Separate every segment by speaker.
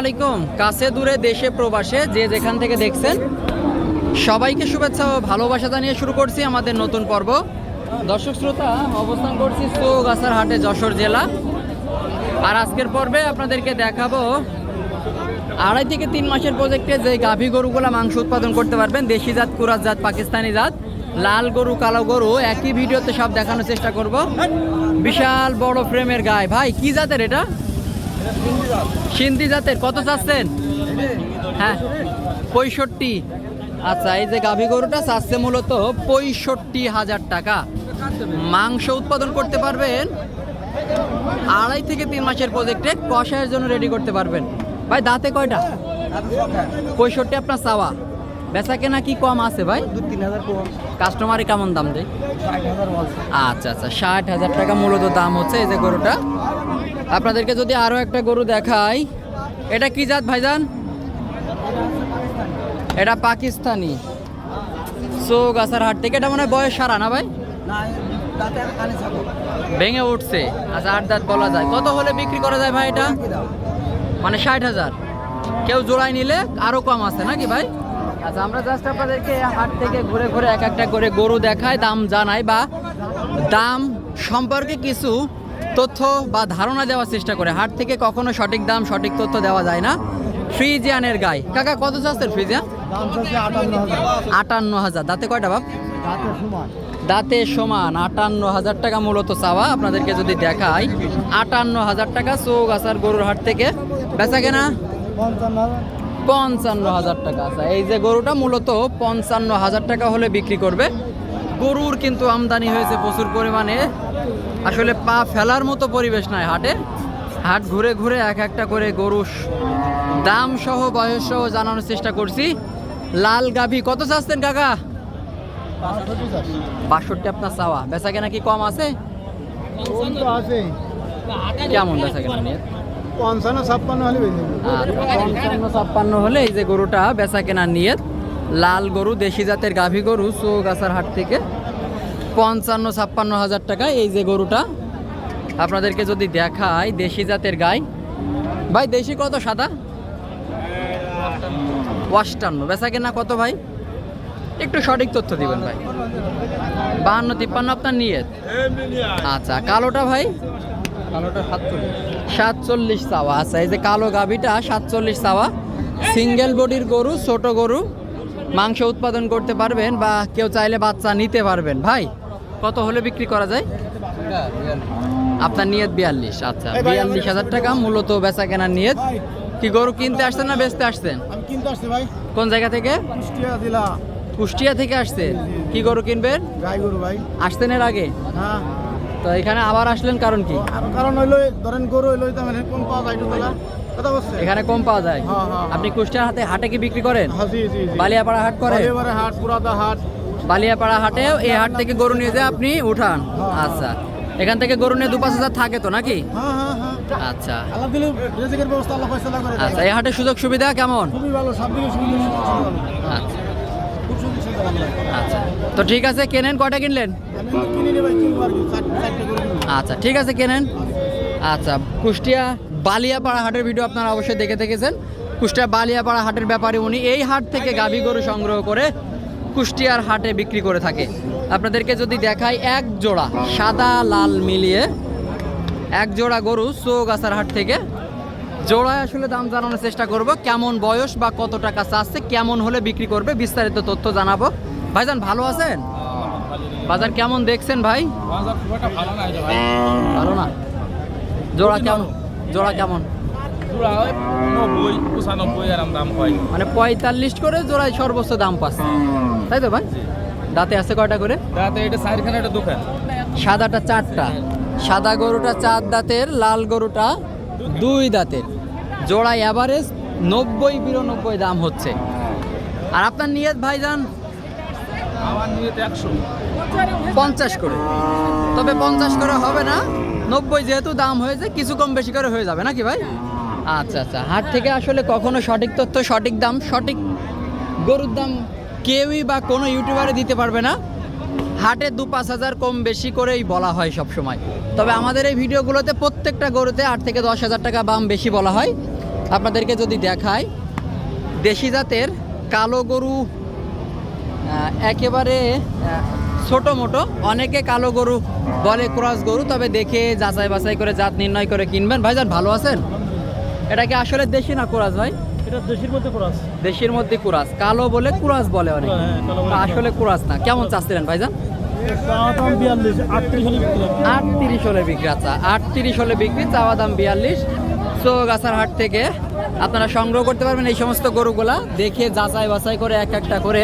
Speaker 1: আলাইকুম। কাছে দূরে দেশে প্রবাসে যে যেখান থেকে দেখছেন, সবাইকে শুভেচ্ছা ও ভালোবাসা জানিয়ে শুরু করছি আমাদের নতুন পর্ব। দর্শক শ্রোতা, অবস্থান করছি চৌগাছার হাটে, যশোর জেলা। আর আজকের পর্বে আপনাদেরকে দেখাবো, আড়াই থেকে তিন মাসের প্রজেক্টে যে গাভী গরুগুলা মাংস উৎপাদন করতে পারবেন, দেশি জাত কুরাত জাত, পাকিস্তানি জাত, লাল গরু, কালো গরু, একই ভিডিওতে সব দেখানোর চেষ্টা করব। বিশাল বড় ফ্রেমের গায়ে। ভাই, কি জাতের এটা? সিন্ধি জাতের কত চাচ্ছেন? হ্যাঁ পঁয়ষট্টি। আচ্ছা এই যে গাভী গরুটা চাচ্ছে মূলত পঁয়ষট্টি হাজার টাকা। মাংস উৎপাদন করতে পারবেন আড়াই থেকে তিন মাসের প্রজেক্টে কষায়ের জন্য রেডি করতে পারবেন। ভাই দাঁতে কয়টা? পঁয়ষট্টি আপনার চাওয়া। বেচা কেনা কি কম আছে ভাই?
Speaker 2: দু তিন হাজার কম
Speaker 1: কাস্টমারে কেমন দাম দেয় আচ্ছা আচ্ছা ষাট হাজার টাকা মূলত দাম হচ্ছে এই যে গরুটা। আপনাদেরকে যদি আরও একটা গরু দেখাই, এটা কি জাত ভাইজান? এটা পাকিস্তানি। চৌগাছার হাট থেকে এটা মনে হয় বয়স সারা না ভাই? ভেঙে উঠছে। আচ্ছা আট দাঁত বলা যায়। কত হলে বিক্রি করা যায় ভাই এটা? মানে ষাট হাজার। কেউ জোড়ায় নিলে আরও কম আছে নাকি ভাই? আচ্ছা আমরা জাস্ট আপনাদেরকে হাট থেকে ঘুরে ঘুরে এক একটা করে গরু দেখায় দাম জানাই বা দাম সম্পর্কে কিছু তথ্য বা ধারণা দেওয়ার চেষ্টা করে। হাট থেকে কখনো সঠিক দাম সঠিক তথ্য দেওয়া যায় না। ফ্রিজিয়ানের গায়ে কাকা কত চাচ্ছেন ফ্রিজিয়ান?
Speaker 2: আটান্ন হাজার।
Speaker 1: দাঁতে কয়টা বাপ? দাঁতে সমান। আটান্ন হাজার টাকা মূলত চাওয়া। আপনাদেরকে যদি দেখাই আটান্ন হাজার টাকা চৌগাছার গরুর হাট থেকে। বেচা কেনা?
Speaker 2: পঞ্চান্ন হাজার।
Speaker 1: পঞ্চান্ন হাজার টাকা আচ্ছা এই যে গরুটা মূলত পঞ্চান্ন হাজার টাকা হলে বিক্রি করবে। গরুর কিন্তু আমদানি হয়েছে প্রচুর পরিমাণে। আসলে পা ফেলার মতো পরিবেশ নাই হাটে। হাট ঘুরে ঘুরে এক একটা করে গরু দাম সহ বয়স সহ জানানোর চেষ্টা করছি। লাল গাভী কত চাচ্ছেন কাকা? বাষট্টি আপনার চাওয়া। বেচা কেনা কি কম আছে? কেমন বেচা কেনা নিয়ে?
Speaker 2: পঞ্চান্ন ছাপ্পান্ন হলে বেশি
Speaker 1: পঞ্চান্ন ছাপ্পান্ন হলে এই যে গরুটা বেচা কেনার নিয়ে লাল গরু দেশি জাতের গাভী গরু চৌগাছার হাট থেকে পঞ্চান্ন ছাপ্পান্ন হাজার টাকা এই যে গরুটা। আপনাদেরকে যদি দেখায় দেশি জাতের গাই। ভাই দেশি কত সাদা? অষ্টান্ন বেচা কেনা কত ভাই? একটু সঠিক তথ্য দিবেন ভাই। বাহান্ন তিপ্পান্ন আপনার নিয়ে আচ্ছা কালোটা ভাই? কালোটা সাতচল্লিশ। সাতচল্লিশ চাওয়া। আচ্ছা এই যে কালো গাভিটা সাতচল্লিশ চাওয়া। সিঙ্গেল বডির গরু ছোট গরু। মাংস উৎপাদন করতে পারবেন বা কেউ চাইলে বাচ্চা নিতে পারবেন। ভাই কত হলে বিক্রি করা যায়? আপনার নিয়ত বিয়াল্লিশ আচ্ছা। বিয়াল্লিশ হাজার টাকা মূলত বেচা কেনার নিয়ত কি গরু কিনতে আসছেন না বেচতে আসছেন?
Speaker 2: ভাই।
Speaker 1: কোন জায়গা থেকে?
Speaker 2: কুষ্টিয়া
Speaker 1: থেকে আসছেন। কি গরু কিনবেন? আসতেন এর আগে?
Speaker 2: হ্যাঁ।
Speaker 1: তো এখানে আবার আসলেন কারণ কি?
Speaker 2: কারণ হইল ধরেন গরু হইল মানে কোন পাওয়া যায়
Speaker 1: এখানে কম পাওয়া যায়?
Speaker 2: হ্যাঁ, হ্যাঁ,
Speaker 1: আপনি কুষ্টিয়ার হাতে হাটে কি বিক্রি করেন?
Speaker 2: হ্যাঁ
Speaker 1: বালিয়াপাড়া হাট
Speaker 2: এবারে হাট পুরাদা হাট।
Speaker 1: বালিয়াপাড়া হাটেও এই হাট থেকে গরু নিয়ে যায় আপনি উঠান। আচ্ছা। এখান থেকে গরু নিয়ে দু পাঁচ হাজার থাকে তো নাকি?
Speaker 2: হ্যাঁ হ্যাঁ হ্যাঁ।
Speaker 1: আচ্ছা।
Speaker 2: করে।
Speaker 1: আচ্ছা এই হাটের সুযোগ সুবিধা কেমন। আচ্ছা আচ্ছা। তো ঠিক আছে কেনেন? কটা কিনলেন?
Speaker 2: করে।
Speaker 1: আচ্ছা ঠিক আছে কেনেন? আচ্ছা কুষ্টিয়া বালিয়াপাড়া হাটের ভিডিও আপনারা অবশ্যই দেখে দেখেছেন কুষ্টিয়া বালিয়াপাড়া হাটের ব্যাপারে উনি এই হাট থেকে গাভী গরু সংগ্রহ করে কুষ্টিয়ার হাটে বিক্রি করে থাকে। আপনাদেরকে যদি দেখাই এক জোড়া সাদা লাল মিলিয়ে এক জোড়া গরু চৌগাছার হাট থেকে। জোড়ায় আসলে দাম জানানোর চেষ্টা করব কেমন বয়স বা কত টাকা চাচ্ছে কেমন হলে বিক্রি করবে বিস্তারিত তথ্য জানাব। ভাইজান ভালো আছেন? বাজার কেমন দেখছেন ভাই? ভালো না জোড়া কেমন? জোড়া কেমন?
Speaker 3: নব্বই পঁচানব্বই দাম হয়
Speaker 1: মানে পঁয়তাল্লিশ করে জোড়ায় সর্বোচ্চ দাম পাচ্ছে। তাই তো ভাই? দাঁতে আছে কয়টা করে?
Speaker 3: তাতে এটা চারখানে একটা দোকান
Speaker 1: সাদাটা চারটা। সাদা গরুটা চার দাঁতের লাল গরুটা দুই দাঁতের। জোড়া অ্যাভারেজ নব্বই বিরানব্বই দাম হচ্ছে। আর আপনার নিয়ত ভাইজান?
Speaker 3: আমার নিয়ে তো একশো।
Speaker 1: পঞ্চাশ করে। তবে পঞ্চাশ করে হবে না? নব্বই যেহেতু দাম হয়েছে, কিছু কম বেশি করে হয়ে যাবে, নাকি ভাই? আচ্ছা আচ্ছা। হাট থেকে আসলে কখনো সঠিক তথ্য, সঠিক দাম, সঠিক গরুর দাম কেউই বা কোনো ইউটিউবারে দিতে পারবে না। হাটে দু পাঁচ হাজার কম বেশি করেই বলা হয় সব সময় তবে আমাদের এই ভিডিওগুলোতে প্রত্যেকটা গরুতে আট থেকে দশ হাজার টাকা দাম বেশি বলা হয়। আপনাদেরকে যদি দেখায় দেশি জাতের কালো গরু একেবারে ছোট মোটো অনেকে কালো গরু বলে ক্রস গরু তবে দেখে যাচাই বাছাই করে জাত নির্ণয় করে কিনবেন। ভাইজান ভালো আছেন? এটা কি আসলে দেশি না ক্রস ভাই?
Speaker 3: এটা দেশের মধ্যে করাস।
Speaker 1: দেশির মধ্যে কুরাস। কালো বলে কুরাস বলে অনেক।
Speaker 3: হ্যাঁ, বলে
Speaker 1: আসলে কুরাস না। কেমন চাচ্ছিলেন ভাইজান।
Speaker 3: আটত্রিশ হলে বিক্রি
Speaker 1: আচ্ছা আটত্রিশ হলে বিক্রি চাওয়া দাম বিয়াল্লিশ। চৌগাছার হাট থেকে আপনারা সংগ্রহ করতে পারবেন এই সমস্ত গরুগুলা। দেখে যাচাই বাছাই করে এক একটা করে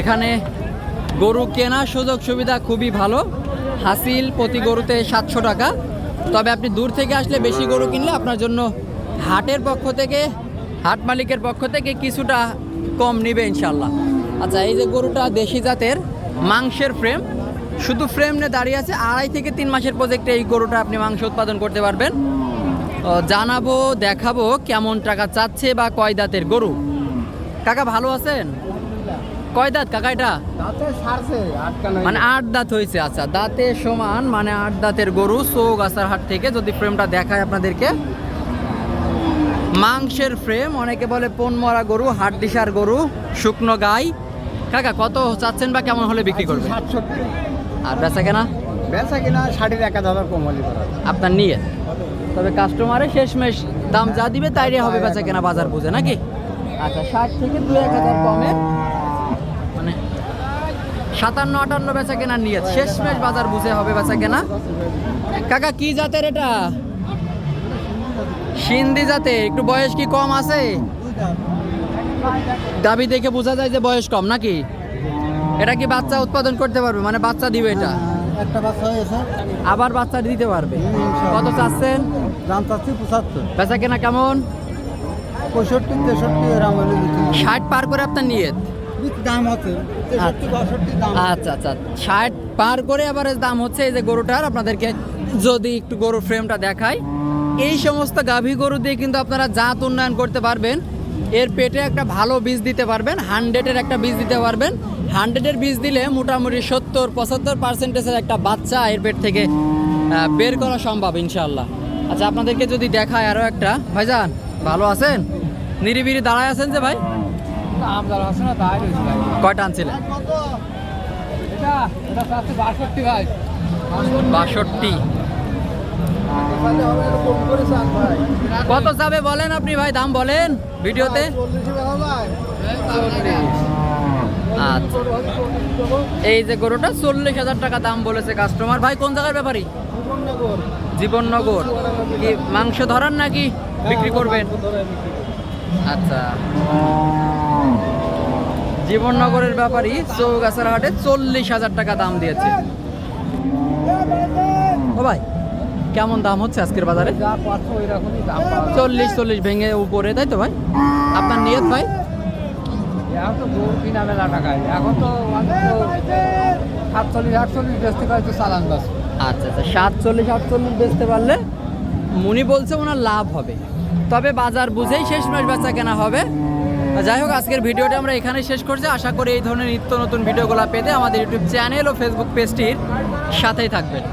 Speaker 1: এখানে গরু কেনার সুযোগ সুবিধা খুবই ভালো। হাসিল প্রতি গরুতে সাতশো টাকা। তবে আপনি দূর থেকে আসলে বেশি গরু কিনলে আপনার জন্য হাটের পক্ষ থেকে, হাট মালিকের পক্ষ থেকে কিছুটা কম নিবে ইনশাল্লাহ আচ্ছা এই যে গরুটা দেশি জাতের, মাংসের ফ্রেম শুধু ফ্রেম নিয়ে দাঁড়িয়ে আছে, আড়াই থেকে তিন মাসের প্রজেক্টে এই গরুটা আপনি মাংস উৎপাদন করতে পারবেন। জানাব, দেখাবো কেমন টাকা চাচ্ছে বা কয় দাঁতের গরু। কাকা, ভালো আছেন? কয় দাঁত কাকা এটা? মানে আট দাঁত হয়েছে আচ্ছা। দাঁতে সমান মানে আট দাঁতের গরু চৌগাছার হাট থেকে যদি ফ্রেমটা দেখায় আপনাদেরকে। মাংসের ফ্রেম অনেকে বলে পন মরা গরু হাট দিশার গরু শুকনো গাই। কাকা কত চাচ্ছেন বা কেমন হলে বিক্রি করবে
Speaker 2: সাতষট্টি।
Speaker 1: আর বেচা কেনা?
Speaker 2: বেচা কিনা ষাটের এক হাজার কম হলে
Speaker 1: আপনার নিয়ে। তবে কাস্টমারে শেষমেশ দাম যা দিবে তাইরে হবে বেচা কেনা বাজার বুঝে নাকি? আচ্ছা ষাট থেকে দু এক হাজার কমে। সাতান্ন আটান্ন বেচা কেনার নিয়ে শেষমেশ বাজার বুঝে হবে বেচা কেনা। কাকা কি জাতের এটা? সিন্ধি জাতে একটু বয়স কি কম আছে? দাবি দেখে বোঝা যায় যে বয়স কম নাকি? এটা কি বাচ্চা উৎপাদন করতে পারবে? মানে বাচ্চা দিবে এটা?
Speaker 2: একটা বাচ্চা হয়েছে।
Speaker 1: আবার বাচ্চা দিতে পারবে? কত চাচ্ছেন?
Speaker 2: দাম চাচ্ছি পঁচাত্তর।
Speaker 1: বেচা কেনা কেমন?
Speaker 2: পঁয়ষট্টি তেষট্টি।
Speaker 1: ষাট পার করে আপনার নিয়ত।
Speaker 2: দাম বাষট্টি দাম।
Speaker 1: আচ্ছা আচ্ছা। ষাট পার করে আবার দাম হচ্ছে এই যে গরুটার। আপনাদেরকে যদি একটু গরুর ফ্রেমটা দেখাই এই সমস্ত গাভী গরু দিয়ে কিন্তু আপনারা জাত উন্নয়ন করতে পারবেন। এর পেটে একটা ভালো বীজ দিতে পারবেন হান্ড্রেডের একটা বীজ দিতে পারবেন। হান্ড্রেডের বীজ দিলে মোটামুটি সত্তর পঁচাত্তর পার্সেন্টেজের একটা বাচ্চা এর পেট থেকে বের করা সম্ভব ইনশাল্লাহ আচ্ছা আপনাদেরকে যদি দেখায় আরও একটা। ভাইজান ভালো আছেন? নিরিবিরি দাঁড়ায় আছেন যে ভাই? কয়টা আনছিলেন?
Speaker 2: বাষট্টি
Speaker 1: কত যাবে বলেন আপনি ভাই দাম বলেন ভিডিওতে? আচ্ছা। এই যে গরুটা চল্লিশ হাজার টাকা দাম বলেছে কাস্টমার ভাই কোন জায়গার ব্যাপারই
Speaker 2: জীবননগর।
Speaker 1: জীবননগর কি মাংস ধরান নাকি বিক্রি করবেন? আচ্ছা। জীবননগরের ব্যাপারই চৌগাছার হাটে চল্লিশ হাজার টাকা দাম দিয়েছে। ও ভাই কেমন দাম হচ্ছে আজকের বাজারে? চল্লিশ চল্লিশ ভেঙে উপরে তাই তো ভাই? আপনার নিয়ত ভাই?
Speaker 2: এখন তো গরু কিনা মেলা টাকায় এখন তো সাতচল্লিশ আটচল্লিশ বেচতে পারে তো চালান
Speaker 1: আচ্ছা আচ্ছা সাতচল্লিশ আটচল্লিশ বেচতে পারলে মুনি বলছে ওনার লাভ হবে। তবে বাজার বুঝেই শেষ মাস বেচা কেনা হবে। যাই হোক, আজকের ভিডিওটা আমরা এখানে শেষ করছি। আশা করি এই ধরনের নিত্য নতুন ভিডিওগুলো পেতে আমাদের ইউটিউব চ্যানেল ও ফেসবুক পেজটির সাথেই থাকবেন।